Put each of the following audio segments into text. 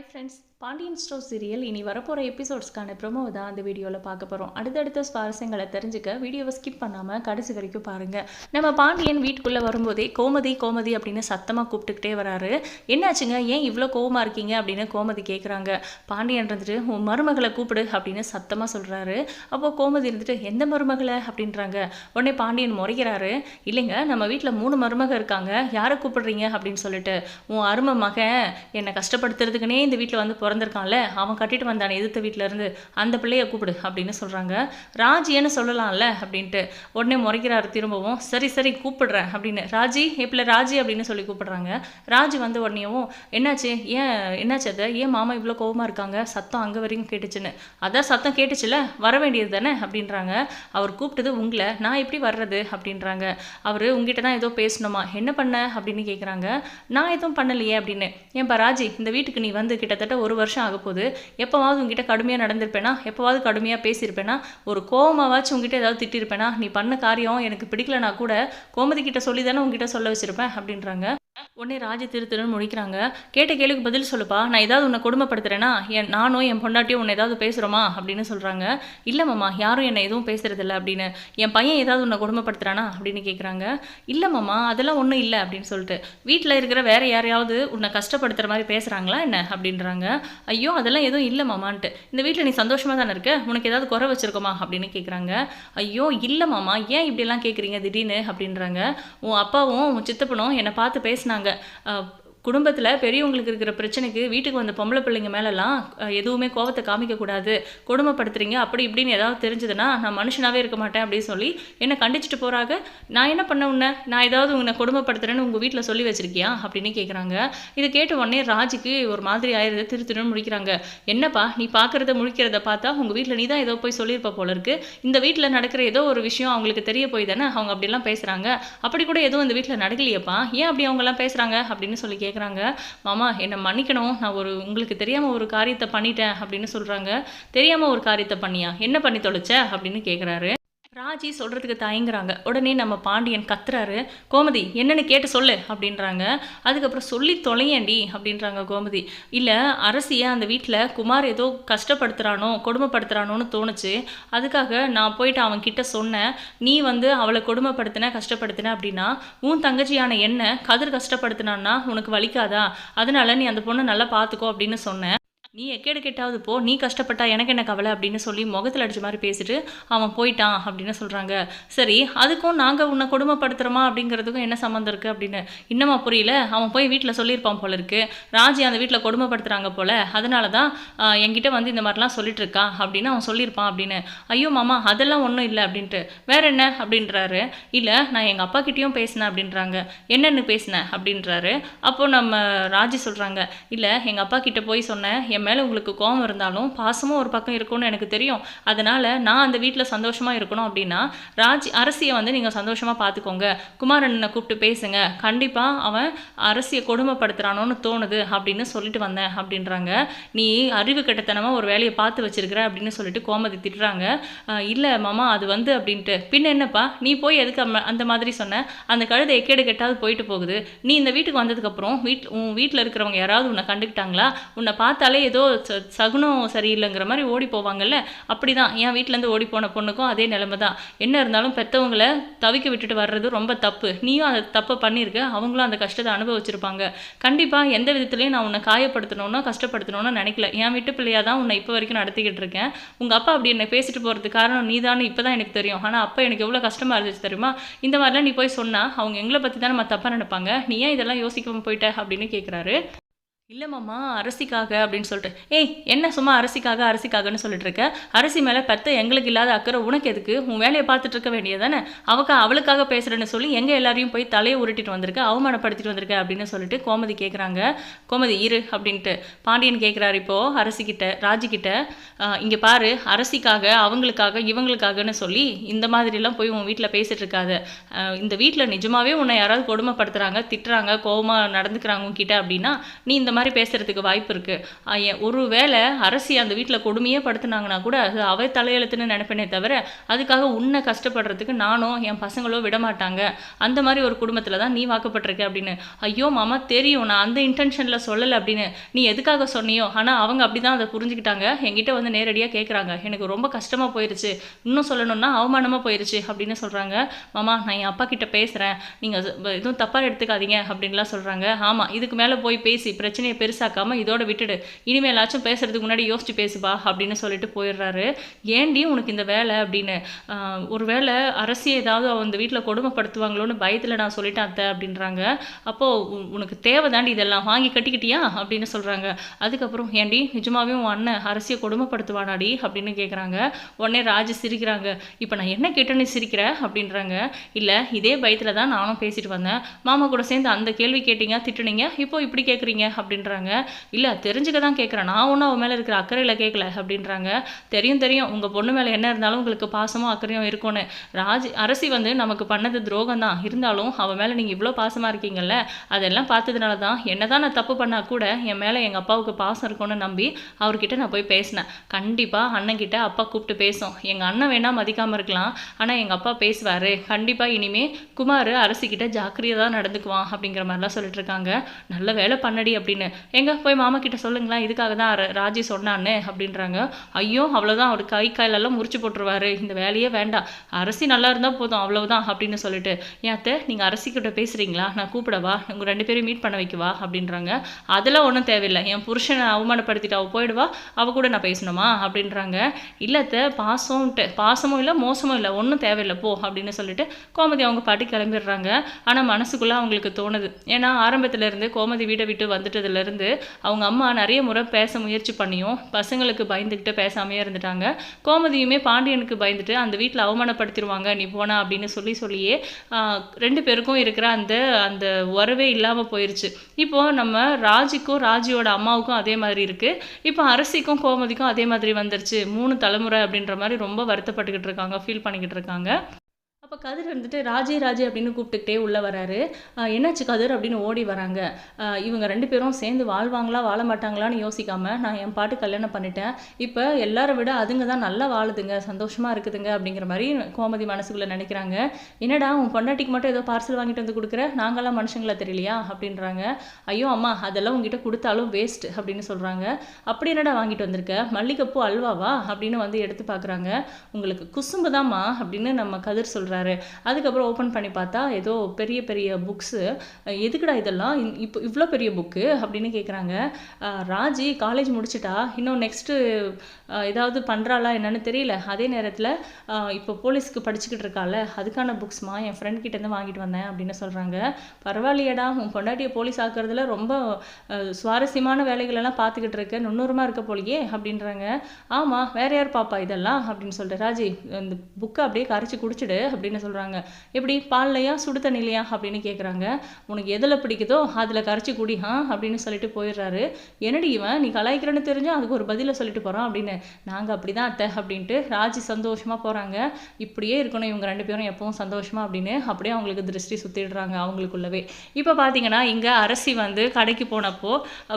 Hi friends Pandian store serial இனி வரப்போகிற எபிசோட்ஸ்க்கான promo தான் அந்த வீடியோவில் பார்க்க போகிறோம் அடுத்தடுத்த சுவாரஸ்யங்களை தெரிஞ்சுக்க வீடியோவை ஸ்கிப் பண்ணாமல் கடைசி வரைக்கும் பாருங்கள் நம்ம பாண்டியன் வீட்டுக்குள்ளே வரும்போதே கோமதி கோமதி அப்படின்னு சத்தமாக கூப்பிட்டுக்கிட்டே வராரு. என்னாச்சுங்க? ஏன் இவ்வளோ கோவமாக இருக்கீங்க? அப்படின்னு கோமதி கேட்குறாங்க பாண்டியன் இருந்துட்டு உன் மருமகளை கூப்பிடு அப்படின்னு சத்தமாக சொல்கிறாரு அப்போது கோமதி இருந்துட்டு எந்த மருமகளை? அப்படின்றாங்க. உடனே பாண்டியன் முறைகிறாரு இல்லைங்க நம்ம வீட்டில் மூணு மருமக இருக்காங்க. யாரை கூப்பிடுறீங்க? அப்படின்னு சொல்லிட்டு உன் அருமை மகன் என்னை கஷ்டப்படுத்துறதுக்குனே இந்த வீட்டில் வந்து பிறந்திருக்கான்ல அவன் கட்டிட்டு வந்தானே எதிர்த்த வீட்டிலேருந்து அந்த பிள்ளைய கூப்பிடு அப்படின்னு சொல்கிறாங்க ராஜின்னு சொல்லலாம்ல அப்படின்ட்டு உடனே முறைக்கிறாரு திரும்பவும் சரி சரி கூப்பிடுறேன் அப்படின்னு. ராஜி எப்பல ராஜி அப்படின்னு சொல்லி கூப்பிடுறாங்க. ராஜி வந்த உடனேயும் என்னாச்சு? ஏன் என்னாச்சு அதை? ஏன் மாமா இவ்வளோ கோவமாக இருக்காங்க? சத்தம் அங்கே வரைக்கும் கேட்டுச்சுன்னு. அதான் சத்தம் கேட்டுச்சுல வர வேண்டியது தானே அப்படின்றாங்க. அவர் கூப்பிட்டது உங்களை நான் எப்படி வர்றது அப்படின்றாங்க. அவர் உங்ககிட்ட தான் ஏதோ பேசணுமா? என்ன பண்ண? அப்படின்னு கேட்குறாங்க நான் எதுவும் பண்ணலையே அப்படின்னு. ஏன்பா ராஜி இந்த வீட்டுக்கு நீ வந்து கிட்டத்தட்ட ஒரு வருஷம் ஆக போகுது. எப்போவாவது உங்ககிட்ட கடுமையாக நடந்திருப்பேனா? எப்போவாவது கடுமையாக பேசியிருப்பேனா? ஒரு கோவமாவாச்சும் உங்ககிட்ட ஏதாவது திட்டிருப்பேனா நீ பண்ண காரியம் எனக்கு பிடிக்கலனா கூட கோமதி கிட்ட சொல்லி தானே உங்ககிட்ட சொல்ல வச்சிருப்பேன் அப்படின்றாங்க. உடனே ராஜ திருத்தருன்னு முடிக்கிறாங்க கேட்ட கேளுக்கு பதில் சொல்லுப்பா. நான் ஏதாவது உன்னை கொடுமைப்படுத்துறேனா? என் நானும் என் பொண்டாட்டியும் உன்னை ஏதாவது பேசுகிறோமா அப்படின்னு சொல்கிறாங்க இல்லை மாமா யாரும் என்னை எதுவும் பேசுகிறதில்ல அப்படின்னு. என் பையன் ஏதாவது உன்னை கொடுமைப்படுத்துறானா? அப்படின்னு கேட்குறாங்க இல்லை மாமா அதெல்லாம் ஒன்றும் இல்லை அப்படின்னு சொல்லிட்டு. வீட்டில் இருக்கிற வேற யாரையாவது உன்னை கஷ்டப்படுத்துகிற மாதிரி பேசுகிறாங்களா என்ன? அப்படின்றாங்க. ஐயோ அதெல்லாம் எதுவும் இல்லை மாமான்ட்டு. இந்த வீட்டில் நீ சந்தோஷமாக தானே இருக்க? உனக்கு ஏதாவது குறை வச்சிருக்கோமா? அப்படின்னு கேட்குறாங்க ஐயோ இல்லை மாமா ஏன் இப்படியெல்லாம் கேட்குறீங்க திடீர்னு? அப்படின்றாங்க. உன் அப்பாவும் உன் சித்தப்பனும் என்னை பார்த்து பேசினாங்க. குடும்பத்தில் பெரியவங்களுக்கு இருக்கிற பிரச்சனைக்கு வீட்டுக்கு வந்த பொம்பளை பிள்ளைங்க மேலெல்லாம் எதுவுமே கோவத்தை காமிக்கக்கூடாது கொடுமைப்படுத்துறீங்க. அப்படி இப்படின்னு ஏதாவது தெரிஞ்சதுன்னா நான் மனுஷனாகவே இருக்க மாட்டேன் அப்படின்னு சொல்லி என்னை கண்டிச்சுட்டு போகிறாங்க நான் என்ன பண்ண உன்னை? நான் ஏதாவது உன்னை கொடுமைப்படுத்துறேன்னு உங்கள் வீட்டில் சொல்லி வச்சிருக்கியா? அப்படின்னு கேட்குறாங்க இதை கேட்ட உடனே ராஜுக்கு ஒரு மாதிரி ஆயிடுது. திரு திருன்னு முடிக்கிறாங்க என்னப்பா நீ பார்க்குறத முழிக்கிறத பார்த்தா உங்கள் வீட்டில் நீ தான் ஏதோ போய் சொல்லியிருப்ப போல இருக்கு. இந்த வீட்டில் நடக்கிற ஏதோ ஒரு விஷயம் அவங்களுக்கு தெரிய போய் தானே? அவங்க அப்படிலாம் பேசுகிறாங்க அப்படி கூட எதுவும் இந்த வீட்டில் நடக்கலையேப்பா. ஏன் அப்படி அவங்கெல்லாம் பேசுகிறாங்க அப்படின்னு சொல்லி கேட்குறாங்க மாமா என்னை மன்னிக்கணும். நான் ஒரு உங்களுக்கு தெரியாமல் ஒரு காரியத்தை பண்ணிட்டேன் அப்படின்னு சொல்கிறாங்க தெரியாமல் ஒரு காரியத்தை பண்ணியா? என்ன பண்ணி தொலைச்ச? அப்படின்னு கேட்குறாரு ராஜி சொல்கிறதுக்கு தயங்குறாங்க. உடனே நம்ம பாண்டியன் கத்துறாரு. கோமதி என்னென்னு கேட்டு சொல்லு அப்படின்றாங்க. அதுக்கப்புறம் சொல்லி தொலையண்டி அப்படின்றாங்க கோமதி. இல்லை அரசியை அந்த வீட்டில் குமார் ஏதோ கஷ்டப்படுத்துகிறானோ கொடுமைப்படுத்துகிறானோன்னு தோணுச்சு. அதுக்காக நான் போயிட்டு அவன் கிட்ட சொன்னேன். நீ வந்து அவளை கொடுமைப்படுத்தின கஷ்டப்படுத்தின அப்படின்னா உன் தங்கச்சியான என்ன கதிர் கஷ்டப்படுத்தினான்னா உனக்கு வலிக்காதா? அதனால நீ அந்த பொண்ணை நல்லா பார்த்துக்கோ அப்படின்னு சொன்னேன். நீ எக்கேடு கெட்டாவது போ நீ கஷ்டப்பட்டா எனக்கு என்ன கவலை அப்படின்னு சொல்லி முகத்தில் அடித்த மாதிரி பேசிட்டு அவன் போயிட்டான் அப்படின்னு சொல்கிறாங்க சரி அதுக்கும் நாங்கள் உன்னை கொடுமைப்படுத்துகிறோமா அப்படிங்கிறதுக்கும் என்ன சம்மந்தம் இருக்குது அப்படின்னு? இன்னமா புரியல? அவன் போய் வீட்டில் சொல்லியிருப்பான் போல இருக்கு. ராஜி அந்த வீட்டில் கொடுமைப்படுத்துகிறாங்க போல. அதனால தான் என்கிட்ட வந்து இந்த மாதிரிலாம் சொல்லிட்டு இருக்கான் அப்படின்னு அவன் சொல்லியிருப்பான் அப்படின்னு. ஐயோ மாமா அதெல்லாம் ஒன்றும் இல்லை அப்படின்ட்டு. வேற என்ன அப்படின்றாரு. இல்லை நான் எங்கள் அப்பா கிட்டேயும் பேசினேன் அப்படின்றாங்க. என்னென்னு பேசினேன் அப்படின்றாரு. அப்போது நம்ம ராஜி சொல்கிறாங்க இல்லை எங்கள் அப்பா கிட்டே போய் சொன்னேன் என் மேலே உங்களுக்கு கோபம் இருந்தாலும் பாசமும் ஒரு பக்கம் இருக்கும்னு எனக்கு தெரியும். அதனால் நான் அந்த வீட்டில் சந்தோஷமாக இருக்கணும் அப்படின்னா ராஜ் அரசியை வந்து நீங்கள் சந்தோஷமாக பார்த்துக்கோங்க குமாரண்ணனை கூப்பிட்டு பேசுங்க. கண்டிப்பாக அவன் அரசியை கொடுமைப்படுத்துகிறானோன்னு தோணுது அப்படின்னு சொல்லிட்டு வந்தேன் அப்படின்றாங்க. நீ அறிவு கெட்டத்தனமாக ஒரு வேலையை பார்த்து வச்சிருக்கிற அப்படின்னு சொல்லிட்டு கோமதி திட்டுறாங்க. இல்லை மாமா அது வந்து அப்படின்ட்டு. பின்ன என்னப்பா? நீ போய் எதுக்கு அந்த மாதிரி சொன்ன. அந்த கழுதை எக்கேடு கெட்டாவது போயிட்டு போகுது. நீ இந்த வீட்டுக்கு வந்ததுக்கப்புறம் வீட் உன் வீட்டில் இருக்கிறவங்க யாராவது உன்னை கண்டுக்கிட்டாங்களா? உன்னை பார்த்தாலே ஏதோ ச- சகுனம் சரியில்லைங்கிற மாதிரி ஓடி போவாங்கல்ல? அப்படி தான் என் வீட்டிலேருந்து ஓடி போன பொண்ணுக்கும் அதே நிலைமை தான் என்ன இருந்தாலும் பெற்றவங்களை தவிக்க விட்டுட்டு வர்றது ரொம்ப தப்பு. நீயும் அந்த தப்பை பண்ணியிருக்க அவங்களும் அந்த கஷ்டத்தை அனுபவிச்சிருப்பாங்க. கண்டிப்பாக எந்த விதத்துலையும் நான் உன்னை காயப்படுத்தணும்னோ கஷ்டப்படுத்தணும்னு நினைக்கல. என் வீட்டு பிள்ளையாக தான் உன்னை இப்போ வரைக்கும் நடத்திக்கிட்டு இருக்கேன். உங்கள் அப்பா அப்படி என்னை பேசிட்டு போகிறதுக்கு காரணம் நீ தானே இப்போ தான் எனக்கு தெரியும். ஆனால் அப்போ எனக்கு எவ்வளோ கஷ்டமாக இருந்துச்சு தெரியுமா? இந்த மாதிரிலாம் நீ போய் சொன்னால் அவங்க எங்களை பற்றி தானே நம்ம தப்பாக நினைப்பாங்க. நீ ஏன் இதெல்லாம் யோசிக்காமல் போயிட்ட அப்படின்னு கேட்குறாரு இல்லை மாமா அரசிக்காக அப்படின்னு சொல்லிட்டு. ஏய் என்ன சும்மா அரசிக்காக அரசிக்காகன்னு சொல்லிட்டு இருக்க? அரசி மேலே பெத்த எங்களுக்கு இல்லாத அக்கறை உனக்கு எதுக்கு? உன் வேலையை பார்த்துட்டு இருக்க வேண்டியதானே அவக்கா அவளுக்காக பேசுகிறேன்னு சொல்லி எங்கே எல்லாரையும் போய் தலையை உருட்டிட்டு வந்திருக்க அவமானப்படுத்திட்டு வந்திருக்க அப்படின்னு சொல்லிட்டு கோமதி கேட்குறாங்க கோமதி இரு அப்படின்ட்டு. பாண்டியன் கேட்குறாரு இப்போது அரசிக்கிட்ட ராஜிக்கிட்ட இங்கே பாரு அரசிக்காக அவங்களுக்காக இவங்களுக்காகன்னு சொல்லி இந்த மாதிரிலாம் போய் உன் வீட்டில் பேசிட்டு இருக்காத. இந்த வீட்டில் நிஜமாவே உன்னை யாராவது கொடுமைப்படுத்துகிறாங்க திட்டுறாங்க கோவமாக நடந்துக்கிறாங்க உங்ககிட்ட அப்படின்னா நீ இந்த மாதிரி பேசுகிறதுக்கு வாய்ப்பு இருக்குது ஒரு வேளை அரசி அந்த வீட்டில் கொடுமையே படுத்துனாங்கன்னா கூட அது அவை தலையெழுத்துன்னு நினைப்பேனே தவிர அதுக்காக உன்னை கஷ்டப்படுறதுக்கு நானும் என் பசங்களோ விட மாட்டாங்க அந்த மாதிரி ஒரு குடும்பத்தில் தான் நீ வாக்கப்பட்டிருக்க அப்படின்னு. ஐயோ மாமா தெரியும். நான் அந்த இன்டென்ஷனில் சொல்லலை அப்படின்னு. நீ எதுக்காக சொன்னியோ? ஆனால் அவங்க அப்படி தான் அதை புரிஞ்சுக்கிட்டாங்க. என்கிட்ட வந்து நேரடியாக கேட்குறாங்க எனக்கு ரொம்ப கஷ்டமாக போயிருச்சு. இன்னும் சொல்லணும்னா அவமானமாக போயிடுச்சு அப்படின்னு சொல்கிறாங்க மாமா நான் என் அப்பா கிட்ட பேசுகிறேன் நீங்கள் எதுவும் தப்பாக எடுத்துக்காதீங்க அப்படின்லாம் சொல்கிறாங்க ஆமாம் இதுக்கு மேலே போய் பேசி பிரச்சனை பிரச்சனையை பெருசாக்காமல் இதோட விட்டுடு. இனிமேலாச்சும் பேசுறதுக்கு முன்னாடி யோசிச்சு பேசுப்பா அப்படின்னு சொல்லிட்டு போயிடுறாரு. ஏண்டி உனக்கு இந்த வேலை அப்படின்னு. ஒரு வேளை அரசியை ஏதாவது அந்த வீட்டில் கொடுமைப்படுத்துவாங்களோன்னு பயத்தில் நான் சொல்லிட்டேன் அத்தை அப்படின்றாங்க. அப்போது உனக்கு தேவை தாண்டி இதெல்லாம் வாங்கி கட்டிக்கிட்டியா அப்படின்னு சொல்கிறாங்க அதுக்கப்புறம் ஏண்டி நிஜமாவே உன் அண்ணன் அரசியை கொடுமைப்படுத்துவானாடி அப்படின்னு கேட்குறாங்க உடனே ராஜு சிரிக்கிறாங்க. இப்போ நான் என்ன கேட்டேன்னு சிரிக்கிற அப்படின்றாங்க. இல்லை இதே பயத்தில் தான் நானும் பேசிட்டு வந்தேன். மாமா கூட சேர்ந்து அந்த கேள்வி கேட்டீங்க திட்டுனீங்க இப்போ இப்படி கேட்குறீங்க அப்படின்னு அப்படின்றாங்க. இல்லை தெரிஞ்சுக்க தான் கேட்குறேன் நான் ஒன்றும் அவன் மேலே இருக்கிற அக்கறையில் கேட்கல அப்படின்றாங்க. தெரியும் தெரியும். உங்கள் பொண்ணு மேலே என்ன இருந்தாலும் உங்களுக்கு பாசமும் அக்கறையும் இருக்கும்னு. ராஜ் அரசி வந்து நமக்கு பண்ணது துரோகம் தான் இருந்தாலும் அவன் மேலே நீங்கள் இவ்வளோ பாசமாக இருக்கீங்கல்ல அதெல்லாம் பார்த்ததுனால தான் என்ன தான் நான் தப்பு பண்ணால் கூட என் மேலே எங்கள் அப்பாவுக்கு பாசம் இருக்கும்னு நம்பி அவர்கிட்ட நான் போய் பேசினேன். கண்டிப்பாக அண்ணன்கிட்ட அப்பா கூப்பிட்டு பேசும். எங்கள் அண்ணன் வேணால் மதிக்காமல் இருக்கலாம். ஆனால் எங்கள் அப்பா பேசுவார். கண்டிப்பாக இனிமே குமார் அரசிக்கிட்ட ஜாக்கிரதையாக தான் நடந்துக்குவான் அப்படிங்கிற மாதிரிலாம் சொல்லிட்டு இருக்காங்க. நல்ல வேலை பண்ணடி அப்படின்னு. எங்க போய் மாமா கிட்ட சொல்லுங்களேன் இதுக்காக தான் ராஜி சொன்னான்னு அப்படின்றாங்க. ஐயோ அவ்வளோதான் அவர் கை காலெல்லாம் முறிச்சு போட்டுருவாரு. இந்த வேலையே வேண்டாம். அரசி நல்லா இருந்தால் போதும் அவ்வளவுதான் அப்படின்னு சொல்லிட்டு. ஏன் அத்தை நீங்கள் அரசிக்கிட்ட பேசுகிறீங்களா நான் கூப்பிடவா உங்கள் ரெண்டு பேரும் மீட் பண்ண வைக்கவா அப்படின்றாங்க. அதெல்லாம் ஒன்றும் தேவையில்லை. என் புருஷனை அவமானப்படுத்திட்டு அவள் போயிடுவா அவ கூட நான் பேசணுமா? அப்படின்றாங்க. இல்லத்த பாசம்ட்டு பாசமும் இல்லை மோசமும் இல்லை ஒன்றும் தேவையில்லை போ அப்படின்னு சொல்லிட்டு கோமதி அவங்க பாட்டி கிளம்பிடுறாங்க. ஆனால் மனசுக்குள்ளே அவங்களுக்கு தோணுது. ஏன்னா ஆரம்பத்துல இருந்து கோமதி வீட்டை விட்டு வந்துட்டது இருந்து அவங்க அம்மா நிறைய முறை பேச முயற்சி பண்ணியும் பசங்களுக்கு பயந்துக்கிட்டு பேசாமையே இருந்துட்டாங்க. கோமதியுமே பாண்டியனுக்கு பயந்துட்டு அந்த வீட்டில் அவமானப்படுத்திடுவாங்க நீ போனா அப்படின்னு சொல்லி சொல்லியே ரெண்டு பேருக்கும் இருக்கிற அந்த அந்த உறவே இல்லாமல் போயிருச்சு. இப்போ நம்ம ராஜிக்கும் ராஜியோட அம்மாவுக்கும் அதே மாதிரி இருக்கு. இப்போ அரசிக்கும் கோமதிக்கும் அதே மாதிரி வந்துருச்சு. மூணு தலைமுறை அப்படின்ற மாதிரி ரொம்ப வருத்தப்பட்டுக்கிட்டு இருக்காங்க ஃபீல் பண்ணிக்கிட்டு இருக்காங்க. அப்போ கதிர் வந்துட்டு ராஜே ராஜே அப்படின்னு கூப்பிட்டுக்கிட்டே உள்ளே வராரு. என்னாச்சு கதிர் அப்படின்னு ஓடி வராங்க. இவங்க ரெண்டு பேரும் சேர்ந்து வாழ்வாங்களா வாழ மாட்டாங்களான்னு யோசிக்காம நான் என் பாட்டு கல்யாணம் பண்ணிட்டேன். இப்போ எல்லாரை விட அதுங்க தான் நல்லா வாழுதுங்க சந்தோஷமாக இருக்குதுங்க அப்படிங்கிற மாதிரி கோமதி மனசுக்குள்ள நினைக்கிறாங்க. என்னடா உன் பொண்டாட்டிக்கு மட்டும் ஏதோ பார்சல் வாங்கிட்டு வந்து கொடுக்குற? நாங்களாம் மனுஷங்களா தெரியலையா? அப்படின்றாங்க. ஐயோ அம்மா அதெல்லாம் உங்ககிட்ட கொடுத்தாலும் வேஸ்ட் அப்படின்னு சொல்கிறாங்க அப்படி என்னடா வாங்கிட்டு வந்திருக்க? மல்லிகைப்பூ அல்வாவா? அப்படின்னு வந்து எடுத்து பார்க்குறாங்க. உங்களுக்கு குசும்பு தாம்மா அப்படின்னு நம்ம கதிர் சொல்றாரு அதுக்கப்புறம் ஓப்பன் பண்ணி பார்த்தா ஏதோ பெரிய பெரிய புக்ஸு எதுக்குடா இதெல்லாம்? இந்- இப்போ இவ்வளோ பெரிய புக்கு அப்படின்னு கேட்குறாங்க ராஜி காலேஜ் முடிச்சிட்டா? இன்னும் நெக்ஸ்ட்டு ஏதாவது பண்ணுறாளா என்னன்னு தெரியல. அதே நேரத்தில் இப்போ போலீஸ்க்கு படிச்சுக்கிட்டு இருக்கால அதுக்கான புக்ஸ்மா என் ஃப்ரெண்ட் கிட்டேருந்து வாங்கிட்டு வந்தேன் அப்படின்னு சொல்கிறாங்க பரவாயில்லையடா உன் பொண்டாட்டியை போலீஸ் ஆக்குறதுல ரொம்ப சுவாரஸ்யமான வேலைகளெல்லாம் பார்த்துக்கிட்டு இருக்க. நுண்ணூரமாக இருக்க போலியே அப்படின்றாங்க. ஆமாம் வேற யார் பாப்பா இதெல்லாம்? அப்படின்னு சொல்லிட்டு ராஜி இந்த புக்கை அப்படியே கரைச்சி குடிச்சிடு அப்படின்னு சொல்கிறாங்க எப்படி? பால்லையா? சுடு தண்ணிலையா? அப்படின்னு கேட்குறாங்க உனக்கு எதில் பிடிக்குதோ அதில் கரைச்சி குடி ஆ அப்படின்னு சொல்லிட்டு போயிடுறாரு. என்னடி இவன்? நீ கலாய்க்கிறேன்னு தெரிஞ்சா அதுக்கு ஒரு பதிலை சொல்லிட்டு போகிறான் அப்படின்னு. நாங்கள் அப்படி தான் அத்தை அப்படின்ட்டு ராஜி சந்தோஷமாக போகிறாங்க இப்படியே இருக்கணும் இவங்க ரெண்டு பேரும் எப்பவும் சந்தோஷமா அப்படின்னு அப்படியே அவங்களுக்கு திருஷ்டி சுற்றிடுறாங்க அவங்களுக்குள்ளவே. இப்போ பார்த்தீங்கன்னா இங்கே அரசி வந்து கடைக்கு போனப்போ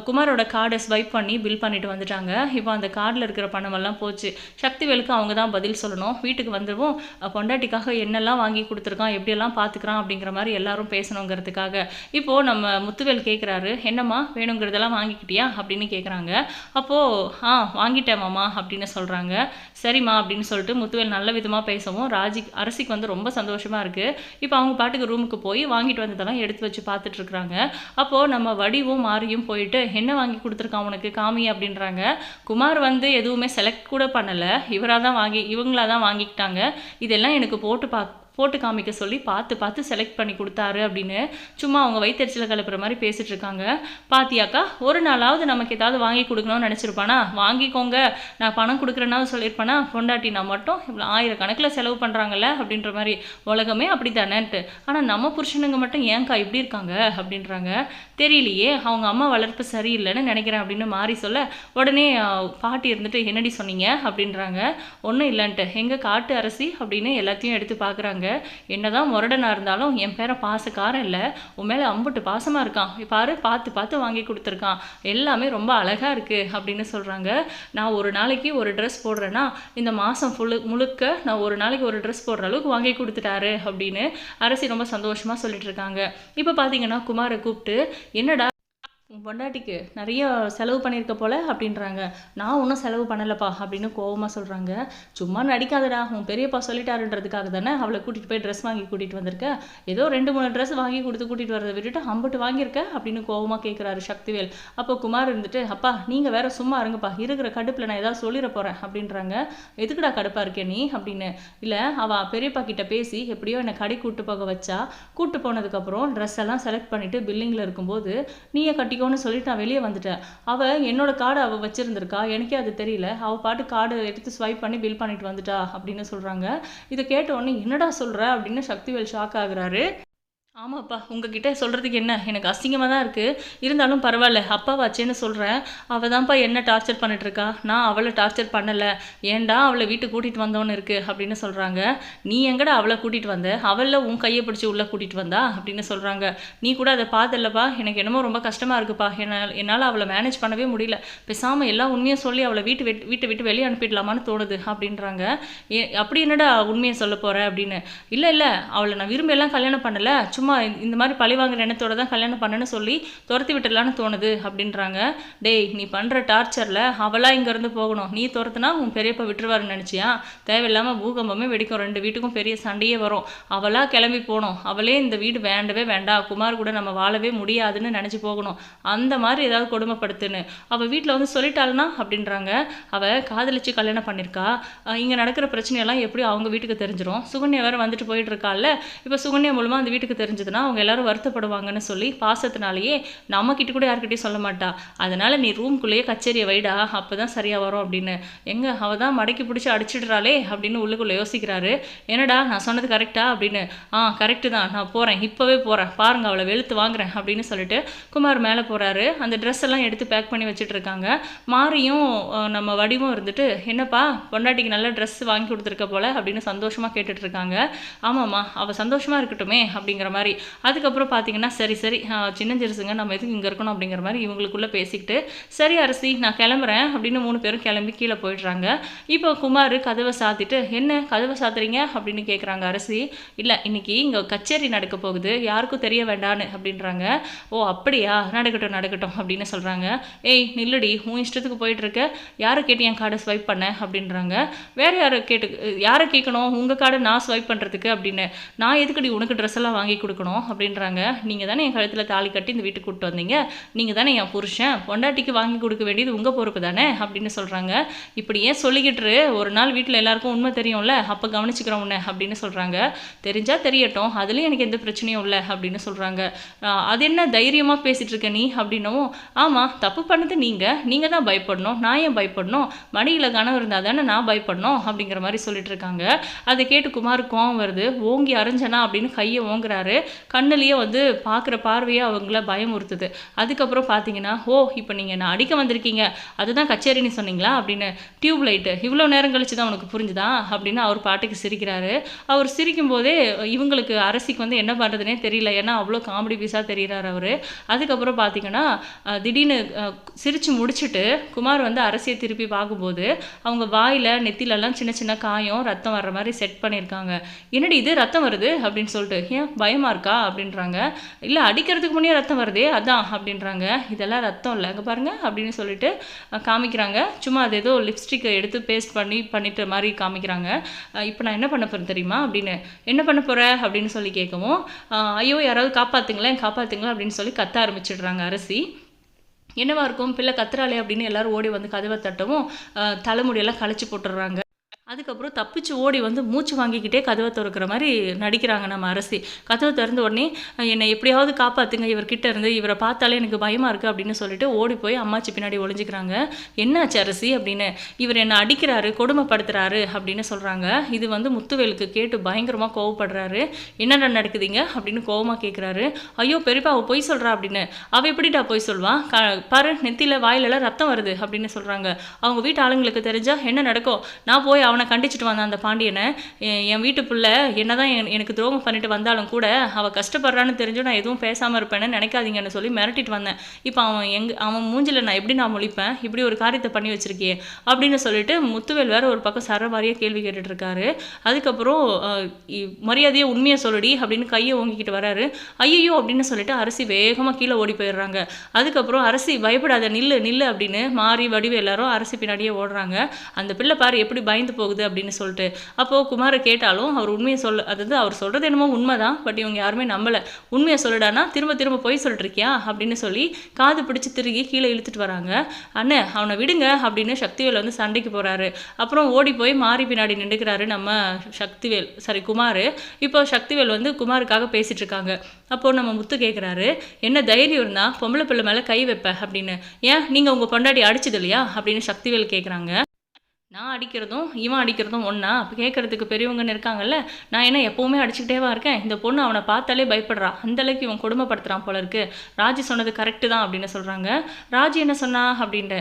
குமாரோட கார்டை ஸ்வைப் பண்ணி பில் பண்ணிட்டு வந்துட்டாங்க. இப்போ அந்த கார்டில் இருக்கிற பணமெல்லாம் போச்சு. சக்திவேலுக்கு அவங்க தான் பதில் சொல்லணும். வீட்டுக்கு வந்துடுவோம் பொண்டாட்டிக்காக என்ன என்னெல்லாம் வாங்கி கொடுத்துருக்கான் எப்படியெல்லாம் பார்த்துக்கிறான் அப்படிங்கிற மாதிரி எல்லாரும் பேசணுங்கிறதுக்காக. இப்போது நம்ம முத்துவேல் கேட்குறாரு என்னம்மா வேணுங்கிறதெல்லாம் வாங்கிக்கிட்டியா? அப்படின்னு கேட்குறாங்க அப்போது ஆ வாங்கிட்டேன் மாமா அப்படின்னு சொல்கிறாங்க சரிம்மா அப்படின்னு சொல்லிட்டு முத்துவேல் நல்ல விதமாக பேசவும் ராஜி அரசிக்கு வந்து ரொம்ப சந்தோஷமாக இருக்குது இப்போ அவங்க பாட்டுக்கு ரூமுக்கு போய் வாங்கிட்டு வந்ததெல்லாம் எடுத்து வச்சு பார்த்துட்ருக்குறாங்க அப்போது நம்ம வடிவும் மாறியும் போயிட்டு என்ன வாங்கி கொடுத்துருக்கான் உனக்கு காமி? அப்படின்றாங்க. குமார் வந்து எதுவுமே செலக்ட் கூட பண்ணலை. இவராக தான் வாங்கி இவங்களா தான் வாங்கிக்கிட்டாங்க. இதெல்லாம் எனக்கு போட்டு பார்க்க போட்டு காமிக்க சொல்லி பார்த்து பார்த்து செலக்ட் பண்ணி கொடுத்தாரு அப்படின்னு சும்மா அவங்க வயிற்றுச்சல கிளப்புற மாதிரி பேசிகிட்டு இருக்காங்க. பாத்தியாக்கா ஒரு நாளாவது நமக்கு ஏதாவது வாங்கி கொடுக்கணும்னு நினச்சிருப்பானா? வாங்கிக்கோங்க. நான் பணம் கொடுக்குறேன்னாவது சொல்லியிருப்பானா? பொண்டாட்டி நான் மட்டும் இவ்வளோ ஆயிரக்கணக்கில் செலவு பண்ணுறாங்கல்ல அப்படின்ற மாதிரி. உலகமே அப்படி தானேன்ட்டு ஆனால் நம்ம புருஷனுங்க மட்டும் ஏன்க்கா இப்படி இருக்காங்க அப்படின்றாங்க. தெரியலையே அவங்க அம்மா வளர்ப்பு சரியில்லைன்னு நினைக்கிறேன் அப்படின்னு மாறி சொல்ல உடனே பாட்டி இருந்துட்டு என்னடி சொன்னீங்க? அப்படின்றாங்க. ஒன்றும் இல்லைன்ட்டு. எங்கள் காட்டு அரசி? அப்படின்னு எல்லாத்தையும் எடுத்து பார்க்குறாங்க சொல்கிறாங்க என்னதான் முரடனாக இருந்தாலும் என் பேரை பாசக்காரன் இல்லை. உன் மேலே அம்புட்டு பாசமாக இருக்கான். பாரு பார்த்து பார்த்து வாங்கி கொடுத்துருக்கான். எல்லாமே ரொம்ப அழகாக இருக்குது அப்படின்னு சொல்கிறாங்க நான் ஒரு நாளைக்கு ஒரு ட்ரெஸ் போடுறேன்னா இந்த மாதம் ஃபுல்லு முழுக்க நான் ஒரு நாளைக்கு ஒரு ட்ரெஸ் போடுற அளவுக்கு வாங்கி கொடுத்துட்டாரு அப்படின்னு அரசி ரொம்ப சந்தோஷமாக சொல்லிட்டு இருக்காங்க. இப்போ பார்த்தீங்கன்னா குமாரை கூப்பிட்டு என்னடா உன் பொண்டாட்டிக்கு நிறைய செலவு பண்ணியிருக்க போல அப்படின்றாங்க. நான் ஒன்றும் செலவு பண்ணலப்பா அப்படின்னு கோவமாக சொல்கிறாங்க சும்மா நடிக்காதடா உன் பெரியப்பா சொல்லிட்டாருன்றதுக்காக தானே அவளை கூட்டிகிட்டு போய் ட்ரெஸ் வாங்கி கூட்டிகிட்டு வந்திருக்க? ஏதோ ரெண்டு மூணு ட்ரெஸ் வாங்கி கொடுத்து கூட்டிகிட்டு வரதை விட்டுட்டு அம்பட்டு வாங்கியிருக்க? அப்படின்னு கோவமாக கேட்குறாரு சக்திவேல். அப்போ குமார் இருந்துட்டு அப்பா நீங்கள் வேற சும்மா இருங்கப்பா இருக்கிற கடுப்பில் நான் ஏதாவது சொல்லிட போகிறேன் அப்படின்றாங்க. எதுக்குடா கடுப்பாக இருக்கே நீ? அப்படின்னு. இல்லை அவள் பெரியப்பா கிட்ட பேசி எப்படியோ என்னை கடை கூட்டு போக வச்சா. கூட்டு போனதுக்கப்புறம் ட்ரெஸ் எல்லாம் செலக்ட் பண்ணிவிட்டு பில்லிங்கில் இருக்கும்போது நீயே கட்டிக்கோன்னு சொல்லிட்டு நான் வெளியே வந்துட்டேன். அவள் என்னோட கார்டு அவள் வச்சிருந்திருக்கா? எனக்கே அது தெரியல. அவள் பாட்டு கார்டு எடுத்து ஸ்வைப் பண்ணி பில் பண்ணிட்டு வந்துட்டா அப்படின்னு சொல்கிறாங்க இதை கேட்ட உடனே என்னடா சொல்கிற அப்படின்னு சக்திவேல் ஷாக் ஆகுறாரு. ஆமாப்பா உங்ககிட்ட சொல்கிறதுக்கு என்ன? எனக்கு அசிங்கமாக தான் இருக்குது இருந்தாலும் பரவாயில்ல அப்பாவாச்சேன்னு சொல்கிறேன் அவள் தான்ப்பா என்ன டார்ச்சர் பண்ணிட்டு இருக்கா நான் அவளை டார்ச்சர் பண்ணலை. ஏன்டா அவளை வீட்டுக்கு கூட்டிகிட்டு வந்தோன்னு இருக்குது அப்படின்னு சொல்கிறாங்க நீ எங்கடா அவளை கூட்டிகிட்டு வந்த? அவளில் உன் கையை பிடிச்சி உள்ளே கூட்டிகிட்டு வந்தா? அப்படின்னு சொல்கிறாங்க நீ கூட அதை பார்த்தல்லப்பா எனக்கு என்னமோ ரொம்ப கஷ்டமாக இருக்குப்பா. என்னால் என்னால் அவளை மேனேஜ் பண்ணவே முடியல. பேசாமல் எல்லா உண்மையும் சொல்லி அவளை வீட்டு விட்டு வீட்டை விட்டு வெளியே அனுப்பிடலாமான்னு தோணுது அப்படின்றாங்க. ஏ அப்படி என்னடா உண்மையை சொல்ல போகிற அப்படின்னு? இல்லை இல்லை. அவளை நான் விரும்பி எல்லாம் கல்யாணம் பண்ணலை. சும்மா சும்மா இந்த மாதிரி பழி வாங்குற எண்ணத்தோட தான் கல்யாணம் பண்ணேன்னு சொல்லி துரத்தி விட்டுடலான்னு தோணுது அப்படின்றாங்க. டேய் நீ பண்ணுற டார்ச்சரில் அவளாக இங்கேருந்து போகணும். நீ துரத்துனா உன் பெரியப்பா விட்டுருவாருன்னு நினச்சியா? தேவையில்லாமல் பூகம்பமே வெடிக்கும். ரெண்டு வீட்டுக்கும் பெரிய சண்டையே வரும். அவளாக கிளம்பி போகணும். அவளே இந்த வீடு வேண்டவே வேண்டாம் குமார் கூட நம்ம வாழவே முடியாதுன்னு நினச்சி போகணும். அந்த மாதிரி ஏதாவது கொடுமைப்படுத்துன்னு. அவள் வீட்டில் வந்து சொல்லிட்டாள்னா அப்படின்றாங்க. அவள் காதலிச்சு கல்யாணம் பண்ணியிருக்கா இங்கே நடக்கிற பிரச்சனையெல்லாம் எப்படி அவங்க வீட்டுக்கு தெரிஞ்சிடும் சுகன்யா வேறு வந்துட்டு போயிட்டு இருக்கால்ல இப்போ சுகன்யா மூலமாக அந்த வீட்டுக்கு தெரிஞ்சு தெரிஞ்சதுன்னா அவங்க எல்லாரும் வருத்தப்படுவாங்கன்னு சொல்லி பாசத்தினாலேயே நம்ம கிட்ட கூட யார்கிட்டயும் சொல்ல மாட்டா. அதனால நீ ரூம்குள்ளேயே கச்சேரியை வைடா அப்போ தான் சரியாக வரும் அப்படின்னு. எங்க அவள் தான் மடக்கி பிடிச்சி அடிச்சிடுறாளே அப்படின்னு உள்ளுக்குள்ளே யோசிக்கிறாரு. என்னடா நான் சொன்னது கரெக்டா அப்படின்னு. ஆ கரெக்டு தான். நான் போகிறேன் இப்போவே போகிறேன் பாருங்க அவளை வெளுத்து வாங்குறேன் அப்படின்னு சொல்லிட்டு குமார் மேலே போகிறாரு அந்த ட்ரெஸ் எல்லாம் எடுத்து பேக் பண்ணி வச்சுட்டு இருக்காங்க. மாரியும் நம்ம வடிவும் இருந்துட்டு என்னப்பா பொண்டாட்டிக்கு நல்ல ட்ரெஸ் வாங்கி கொடுத்துருக்க போல? அப்படின்னு சந்தோஷமாக கேட்டுட்டு இருக்காங்க. ஆமாம்மா அவள் சந்தோஷமாக இருக்கட்டுமே அப்படிங்கிற மாதிரி அதுக்கப்புறம் பார்த்தீங்கன்னா சரி சரி சின்ன சின்னஞ்சிறுசுங்க நம்ம எதுக்கு இங்கே இருக்கணும் அப்படிங்கிற மாதிரி இவங்களுக்குள்ளே பேசிக்கிட்டு சரி அரிசி நான் கிளம்புறேன் அப்படின்னு மூணு பேரும் கிளம்பி கீழே போயிடுறாங்க. இப்போ குமார் கதவை சாத்திட்டு என்ன கதவை சாத்துறீங்க? அப்படின்னு கேட்குறாங்க அரிசி. இல்லை இன்னைக்கு இங்கே கச்சேரி நடக்க போகுது. யாருக்கும் தெரிய வேண்டான்னு அப்படின்றாங்க. ஓ அப்படியா? நடக்கட்டும் நடக்கட்டும் அப்படின்னு சொல்கிறாங்க ஏய் நில்லுடி உன் இஷ்டத்துக்கு போயிட்டுருக்க. யாரை கேட்டு என் கார்டை ஸ்வைப் பண்ண? அப்படின்றாங்க. வேற யாரை கேட்டு யாரை கேட்கணும்? உங்கள் கார்டை நான் ஸ்வைப் பண்ணுறதுக்கு அப்படின்னு. நான் எதுக்கடி உனக்கு ட்ரெஸ் எல்லாம் வாங்கி கொடுக்கணும் அப்படின்றாங்க. நீங்கள் தானே என் கழுத்தில் தாலி கட்டி இந்த வீட்டுக்கு கூப்பிட்டு வந்தீங்க. நீங்கள் தானே என் புருஷன். பொண்டாட்டிக்கு வாங்கி கொடுக்க வேண்டியது உங்கள் பொறுப்பு தானே? அப்படின்னு சொல்கிறாங்க இப்படி ஏன் சொல்லிக்கிட்டு ஒரு நாள் வீட்டில் எல்லாருக்கும் உண்மை தெரியும்ல. அப்போ கவனிச்சுக்கிறோம் உன்னை அப்படின்னு சொல்கிறாங்க தெரிஞ்சால் தெரியட்டும். அதுலேயும் எனக்கு எந்த பிரச்சனையும் இல்லை அப்படின்னு சொல்கிறாங்க அது என்ன தைரியமாக பேசிகிட்டு இருக்க நீ? அப்படின்னவும் ஆமாம் தப்பு பண்ணது நீங்கள் நீங்கள் தான் பயப்படணும். நான் ஏன் பயப்படணும்? மடியில் கனவு இருந்தால் தானே நான் பயப்படணும்? அப்படிங்கிற மாதிரி சொல்லிட்டு இருக்காங்க. அதை கேட்டு குமார் கோவம் வருது. ஓங்கி அரைஞ்சனா அப்படின்னு கையை ஓங்குறாரு. கண்ணுலேயே வந்து பார்க்குற பார்வையே அவங்கள பயமுறுத்துது. அதுக்கப்புறம் பார்த்தீங்கன்னா ஓ இப்போ நீங்கள் நான் அடிக்க வந்திருக்கீங்க. அதுதான் கச்சேரின்னு சொன்னீங்களா? அப்படின்னு டியூப் லைட்டு இவ்வளோ நேரம் கழிச்சு தான் உனக்கு புரிஞ்சுதா? அப்படின்னு அவர் பாட்டுக்கு சிரிக்கிறாரு. அவர் சிரிக்கும் போதே இவங்களுக்கு அரசிக்கு வந்து என்ன பண்ணுறதுனே தெரியல. ஏன்னா அவ்வளோ காமெடி பீஸாக தெரிகிறார் அவர். அதுக்கப்புறம் பார்த்தீங்கன்னா திடீர்னு சிரித்து முடிச்சுட்டு குமார் வந்து அரசியை திருப்பி பார்க்கும்போது அவங்க வாயில் நெத்திலெல்லாம் சின்ன சின்ன காயம் ரத்தம் வர்ற மாதிரி செட் பண்ணியிருக்காங்க என்னடி இது? ரத்தம் வருது? அப்படின்னு சொல்லிட்டு ஏன் பயம் இருக்கா அப்படின்றாங்க. இல்லை அடிக்கிறதுக்கு முன்னே ரத்தம் வருதே அதான் அப்படின்றாங்க. இதெல்லாம் ரத்தம் இல்லை அங்கே பாருங்க அப்படின்னு சொல்லிட்டு காமிக்கிறாங்க. சும்மா அது ஏதோ லிப்ஸ்டிக்கை எடுத்து பேஸ்ட் பண்ணி பண்ணிட்ட மாதிரி காமிக்கிறாங்க. இப்போ நான் என்ன பண்ண போகிறேன் தெரியுமா அப்படின்னு என்ன பண்ண போகிற அப்படின்னு சொல்லி கேட்கவும் ஐயோ யாராவது காப்பாற்றுங்களேன் காப்பாத்துங்களேன் அப்படின்னு சொல்லி கத்த ஆரம்பிச்சிடுறாங்க அரசி. என்னவா இருக்கும் பிள்ளை கத்துறாளே அப்படின்னு எல்லாரும் ஓடி வந்து கதவை தட்டவும் தலைமுடியெல்லாம் கழிச்சு போட்டுடுறாங்க. அதுக்கப்புறம் தப்பிச்சு ஓடி வந்து மூச்சு வாங்கிக்கிட்டே கதவை திறக்கிற மாதிரி நடிக்கிறாங்க நம்ம அரசி. கதவை திறந்த உடனே என்னை எப்படியாவது காப்பாற்றுங்க இவர்கிட்ட இருந்து. இவரை பார்த்தாலே எனக்கு பயமாக இருக்குது அப்படின்னு சொல்லிட்டு ஓடி போய் அம்மாச்சி பின்னாடி ஒளிஞ்சிக்கிறாங்க. என்னாச்சு அரசி? அப்படின்னு. இவர் என்னை அடிக்கிறாரு கொடுமைப்படுத்துறாரு அப்படின்னு சொல்கிறாங்க இது வந்து முத்துவேலுக்கு கேட்டு பயங்கரமாக கோவப்படுறாரு. என்னடா நடக்குதுங்க? அப்படின்னு கோவமாக கேட்குறாரு ஐயோ பெரியப்பா அவள் பொய் சொல்கிறா அப்படின்னு. அவள் எப்படிடா பொய் சொல்வா? க பாரு நெத்தியில் வாயிலெல்லாம் ரத்தம் வருது அப்படின்னு சொல்கிறாங்க அவங்க வீட்டு ஆளுங்களுக்கு தெரிஞ்சால் என்ன நடக்கும்? நான் போய் அவனை கண்டிச்சிட்டு வந்தான் அந்த பாண்டியனை. என் வீட்டு பிள்ளை என்னதான் என் எனக்கு துரோகம் பண்ணிட்டு வந்தாலும் கூட அவள் கஷ்டப்படுறான்னு தெரிஞ்சு நான் எதுவும் பேசாமல் இருப்பேன்னு நினைக்காதீங்கன்னு சொல்லி மிரட்டிட்டு வந்தேன். இப்போ அவன் எங் அவன் மூஞ்சில் நான் எப்படி நான் முழிப்பேன்? இப்படி ஒரு காரியத்தை பண்ணி வச்சிருக்கியே? அப்படின்னு சொல்லிட்டு முத்துவேல் வேற ஒரு பக்கம் சரவாரியாக கேள்வி கேட்டுட்டு இருக்காரு அதுக்கப்புறம் மரியாதையை உண்மையை சொல்லுடி அப்படின்னு கையை ஓங்கிக்கிட்டு வராரு. ஐயோ அப்படின்னு சொல்லிட்டு அரசி வேகமாக கீழே ஓடி போயிடுறாங்க. அதுக்கப்புறம் அரசி பயப்படாத நில்லு நில்லு அப்படின்னு மாறி வடிவு எல்லாரும் அரசி பின்னாடியே ஓடுறாங்க. அந்த பிள்ளை பாரு எப்படி பயந்து போகுது அப்படின்னு சொல்லிட்டு. அப்போது குமாரை கேட்டாலும் அவர் உண்மையை சொல்ல அதாவது அவர் சொல்கிறது என்னமோ உண்மை தான் பட் இவங்க யாருமே நம்பலை. உண்மையை சொல்லுடானா திரும்ப திரும்ப போய் சொல்லிட்டுருக்கியா அப்படின்னு சொல்லி காது பிடிச்சி திருகி கீழே இழுத்துட்டு வராங்க. அண்ணே அவனை விடுங்க அப்படின்னு சக்திவேல் வந்து சண்டைக்கு போகிறாரு அப்புறம் ஓடி போய் மாறி பின்னாடி நின்றுக்கிறாரு நம்ம சக்திவேல் சாரி குமார். இப்போ சக்திவேல் வந்து குமாருக்காக பேசிகிட்ருக்காங்க இருக்காங்க அப்போது நம்ம முத்து கேட்குறாரு என்ன தைரியம் இருந்தால் பொம்பளை பிள்ளை மேலே கை வைப்ப அப்படின்னு. ஏன்? நீங்கள் உங்கள் பொண்டாட்டி அடிச்சது இல்லையா? அப்படின்னு சக்திவேல் கேட்குறாங்க நான் அடிக்கிறதும் இவன் அடிக்கிறதும் ஒன்றா அப்போ கேட்குறதுக்கு பெரியவங்கன்னு இருக்காங்கல்ல? நான் என்ன எப்போவுமே அடிச்சுக்கிட்டேவா இருக்கேன்? இந்த பொண்ணு அவனை பார்த்தாலே பயப்படுறா. அந்தளவுக்கு இவன் கொடுமைப்படுத்துறான் போல இருக்கு. ராஜி சொன்னது கரெக்டு தான் அப்படின்னு சொல்கிறாங்க ராஜி என்ன சொன்னா அப்படின்ட்டு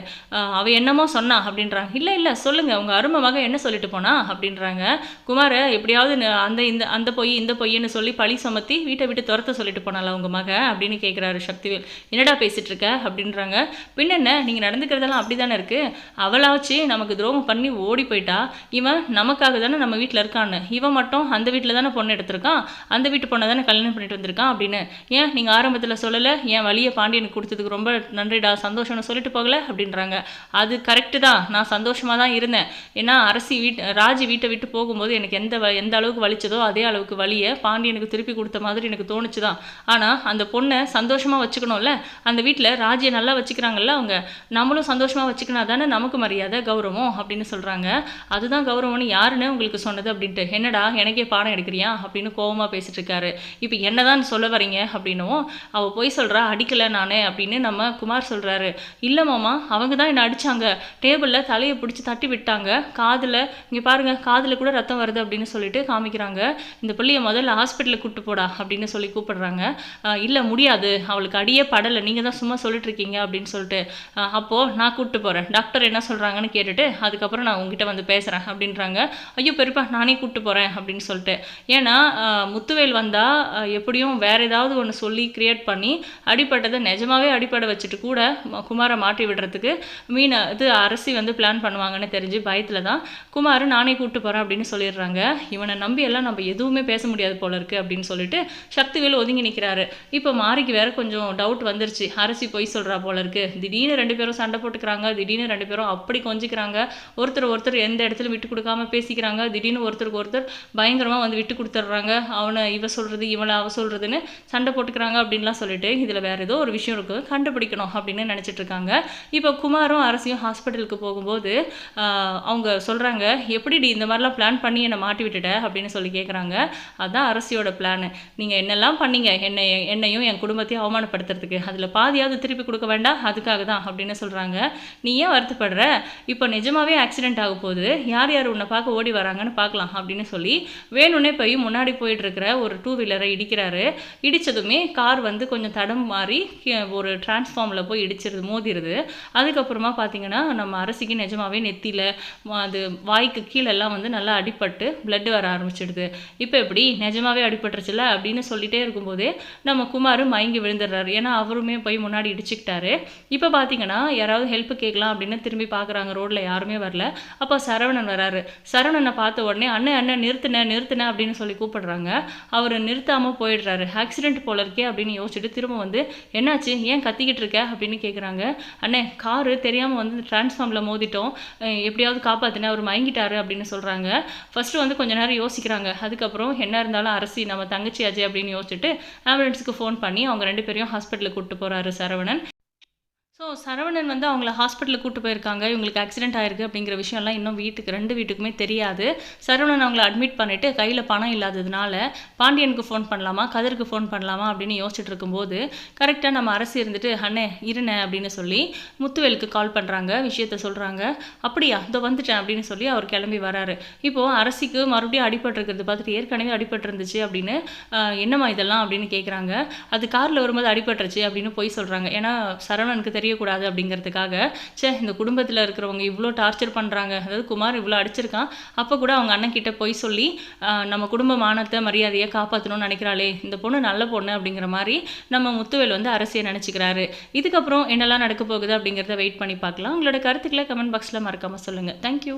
அவள் அவ என்னமோ சொன்னா அப்படின்றாங்க. இல்லை இல்லை சொல்லுங்கள் உங்கள் அருமை மகன் என்ன சொல்லிட்டு போனா? அப்படின்றாங்க. குமார எப்படியாவது அந்த இந்த அந்த பொய் இந்த பொய்ன்னு சொல்லி பழி சுமத்தி வீட்டை விட்டு துரத்த சொல்லிட்டு போனால உங்கள் மகன் அப்படின்னு கேட்குறாரு சக்திவேல். என்னடா பேசிகிட்டு இருக்க? அப்படின்றாங்க. பின்ன என்ன நீங்கள் நடந்துக்கிறதெல்லாம் அப்படி தானே இருக்குது அவளாச்சு நமக்கு துரோகம் பண்ணி ஓடி போயிட்டா இவன் நமக்காக தானே நம்ம வீட்டில் இருக்கான்னு. இவன் மட்டும் அந்த வீட்டில் தானே பொண்ணு எடுத்திருக்கான்? அந்த வீட்டு பொண்ணை தானே கல்யாணம் பண்ணிட்டு வந்திருக்கான் அப்படின்னு. ஏன் நீங்கள் ஆரம்பத்தில் சொல்லலை என் வழியை பாண்டியனுக்கு கொடுத்ததுக்கு ரொம்ப நன்றிடா சந்தோஷம்னு சொல்லிட்டு போகல அப்படின்றாங்க. அது கரெக்டு தான். நான் சந்தோஷமாக தான் இருந்தேன். ஏன்னா அரசி வீட்டு ராஜி வீட்டை விட்டு போகும்போது எனக்கு எந்த வ- எந்த அளவுக்கு வலிச்சதோ அதே அளவுக்கு வழியை பாண்டியனுக்கு திருப்பி கொடுத்த மாதிரி எனக்கு தோணுச்சு தான் ஆனால் அந்த பொண்ணை சந்தோஷமாக வச்சுக்கணும்ல? அந்த வீட்டில் ராஜியை நல்லா வச்சுக்கிறாங்கல்ல அவங்க? நம்மளும் சந்தோஷமாக வச்சுக்கினா தானே நமக்கு மரியாதை கௌரவம் அப்படின்னு சொல்கிறாங்க அதுதான் கௌரவம்னு யாருன்னு உங்களுக்கு சொன்னது அப்படின்ட்டு. என்னடா எனக்கே பாடம் எடுக்கிறியா? அப்படின்னு கோபமாக பேசிட்டு இருக்காரு. இப்போ என்னதான் சொல்ல வரீங்க அப்படின்னும். அவள் போய் சொல்கிறா அடிக்கலை நானே அப்படின்னு நம்ம குமார் சொல்கிறாரு இல்லை மாமா அவங்க தான் என்னை அடித்தாங்க டேபிளில் தலையை பிடிச்சி தட்டி விட்டாங்க. காதில் இங்கே பாருங்க காதில் கூட ரத்தம் வருது அப்படின்னு சொல்லிட்டு காமிக்கிறாங்க. இந்த பிள்ளைய முதல்ல ஹாஸ்பிட்டலுக்கு கூப்பிட்டு போடா அப்படின்னு சொல்லி கூப்பிடுறாங்க. இல்லை முடியாது. அவளுக்கு அடியே படலை. நீங்கள் தான் சும்மா சொல்லிட்டு இருக்கீங்க அப்படின்னு சொல்லிட்டு. அப்போது நான் கூப்பிட்டு போகிறேன் டாக்டர் என்ன சொல்கிறாங்கன்னு கேட்டுட்டு அதுக்கப்புறம் நான் உங்ககிட்ட வந்து பேசுகிறேன் அப்படின்றாங்க. ஐயோ பெரியப்பா நானே கூப்பிட்டு போகிறேன் அப்படின்னு சொல்லிட்டு. ஏன்னா முத்துவேல் வந்தால் எப்படியும் வேற ஏதாவது ஒன்று சொல்லி கிரியேட் பண்ணி அடிப்பட்டதை நிஜமாவே அடிப்படை வச்சுட்டு கூட குமாரை மாட்டி விடுறதுக்கு மீனை இது அரசி வந்து பிளான் பண்ணுவாங்கன்னு தெரிஞ்சு பயத்தில் தான். குமார் நானே கூப்பிட்டு போகிறேன் அப்படின்னு சொல்லிடுறாங்க. இவனை நம்பி எல்லாம் நம்ம எதுவுமே பேச முடியாது போல இருக்கு அப்படின்னு சொல்லிட்டு சக்திவேல் ஒதுங்கி நிற்கிறாரு இப்போ மாரிக்கு வேற கொஞ்சம் டவுட் வந்துருச்சு. அரசி பொய் சொல்கிறா போல இருக்கு. திடீர்னு ரெண்டு பேரும் சண்டை போட்டுக்கிறாங்க. திடீர்னு ரெண்டு பேரும் அப்படி கொஞ்சிக்கிறாங்க. ஒருத்தர் ஒருத்தர் எந்த இடத்துல விட்டு கொடுக்காம பேசிக்கிறாங்க திடீர்னு ஒருத்தருக்கு ஒருத்தர் பயங்கரமாக வந்து விட்டு கொடுத்துட்றாங்க அவனை இவ சொல்கிறது இவளை அவ சொல்கிறதுன்னு சண்டை போட்டுக்கிறாங்க அப்படின்லாம் சொல்லிட்டு இதில் வேறு ஏதோ ஒரு விஷயம் இருக்கு கண்டுபிடிக்கணும் அப்படின்னு நினச்சிட்டு இருக்காங்க. இப்போ குமாரும் அரசியும் ஹாஸ்பிட்டலுக்கு போகும்போது அவங்க சொல்கிறாங்க எப்படிடி இந்த மாதிரிலாம் பிளான் பண்ணி என்னை மாட்டி விட்டுட்ட? அப்படின்னு சொல்லி கேட்குறாங்க அதுதான் அரசியோட பிளான் நீங்கள் என்னெல்லாம் பண்ணீங்க? என்னை என்னையும் என் குடும்பத்தையும் அவமானப்படுத்துறதுக்கு. அதில் பாதியாவது திருப்பி கொடுக்க வேண்டாம் அதுக்காக தான் அப்படின்னு சொல்கிறாங்க நீ ஏன் வருத்தப்படுற? இப்போ நிஜமாவே ஆக்சிடென்ட் ஆக போகுது யார் யார் உன்னை பார்க்க ஓடி வராங்கன்னு பார்க்கலாம் அப்படின்னு சொல்லி வேணும்னே போய் முன்னாடி போயிட்டு இருக்கிற ஒரு டூ வீலரை இடிக்கிறாரு. இடித்ததுமே கார் வந்து கொஞ்சம் தடம் மாறி கீ- ஒரு டிரான்ஸ்ஃபார்மில் போய் இடிச்சிருது மோதிருது. அதுக்கப்புறமா பார்த்தீங்கன்னா நம்ம அரசிக்கு நிஜமாவே நெத்தியில் அது வாய்க்கு கீழெல்லாம் வந்து நல்லா அடிபட்டு பிளட் வர ஆரம்பிச்சிடுது. இப்போ எப்படி நிஜமாவே அடிபட்டுருச்சுல அப்படின்னு சொல்லிட்டே இருக்கும்போதே நம்ம குமார் மயங்கி விழுந்துடுறாரு. ஏன்னா அவருமே போய் முன்னாடி இடிச்சுக்கிட்டாரு. இப்போ பார்த்தீங்கன்னா யாராவது ஹெல்ப் கேட்கலாம் அப்படின்னு திரும்பி பார்க்குறாங்க ரோட்டில் யாருமே வரல. அப்போ சரவணன் வராரு. சரவணனை பார்த்த உடனே அண்ணன் அண்ணன் நிறுத்துன நிறுத்துன அப்படின்னு சொல்லி கூப்பிடுறாங்க. அவர் நிறுத்தாமல் போயிடுறாரு. ஆக்சிடென்ட் போல இருக்கே அப்படின்னு யோசிச்சுட்டு திரும்ப வந்து என்னாச்சு? ஏன் கத்திக்கிட்டு இருக்க? அப்படின்னு கேட்குறாங்க அண்ணே காரு தெரியாமல் வந்து டிரான்ஸ்ஃபார்மில் மோதிட்டோம். எப்படியாவது காப்பாற்றின அவர் மயங்கிட்டாரு அப்படின்னு சொல்கிறாங்க ஃபஸ்ட்டு வந்து கொஞ்ச நேரம் யோசிக்கிறாங்க. அதுக்கப்புறம் என்ன இருந்தாலும் அரசி நம்ம தங்கச்சி அஜய் அப்படின்னு யோசிச்சுட்டு ஆம்புலன்ஸுக்கு ஃபோன் பண்ணி அவங்க ரெண்டு பேரையும் ஹாஸ்பிட்டலுக்கு கூப்பிட்டு போகிறாரு சரவணன். ஸோ சரவணன் வந்து அவங்கள ஹாஸ்பிட்டலுக்கு கூட்டு போயிருக்காங்க. இவங்களுக்கு ஆக்சிடென்ட் ஆயிருக்கு அப்படிங்கிற விஷயம்லாம் இன்னும் வீட்டுக்கு ரெண்டு வீட்டுக்குமே தெரியாது. சரவணன் அவங்கள அட்மிட் பண்ணிட்டு கையில் பணம் இல்லாததுனால பாண்டியனுக்கு ஃபோன் பண்ணலாமா கதிருக்கு ஃபோன் பண்ணலாமா அப்படின்னு யோசிச்சுட்டு இருக்கும்போது கரெக்டாக நம்ம அரசு இருந்துட்டு அண்ணே இருண்ண அப்படின்னு சொல்லி முத்துவேலுக்கு கால் பண்ணுறாங்க விஷயத்த சொல்கிறாங்க அப்படியா இதோ வந்துட்டேன் அப்படின்னு சொல்லி அவர் கிளம்பி வராரு. இப்போது அரசிக்கு மறுபடியும் அடிபட்டிருக்கிறது பார்த்துட்டு ஏற்கனவே அடிபட்டிருந்துச்சு அப்படின்னு என்னம்மா இதெல்லாம் அப்படின்னு கேட்குறாங்க அது காரில் வரும்போது அடிபட்டுருச்சு அப்படின்னு போய் சொல்கிறாங்க ஏன்னா சரவணனுக்கு தெரிய தெரியக்கூடாது அப்படிங்கிறதுக்காக ச்சே இந்த குடும்பத்தில் இருக்கிறவங்க இவ்வளோ டார்ச்சர் பண்ணுறாங்க அதாவது குமார் இவ்வளோ அடிச்சிருக்கான். அப்போ கூட அவங்க அண்ணன் கிட்ட போய் சொல்லி நம்ம குடும்ப மானத்தை மரியாதையை காப்பாற்றணும்னு நினைக்கிறாளே. இந்த பொண்ணு நல்ல பொண்ணு அப்படிங்கிற மாதிரி நம்ம முத்துவேல் வந்து அரசியை நினச்சிக்கிறாரு. இதுக்கப்புறம் என்னெல்லாம் நடக்க போகுது அப்படிங்கிறத வெயிட் பண்ணி பார்க்கலாம். உங்களோட கருத்துக்களை கமெண்ட் பாக்ஸில் மறக்காமல் சொல்லுங்கள் தேங்க்யூ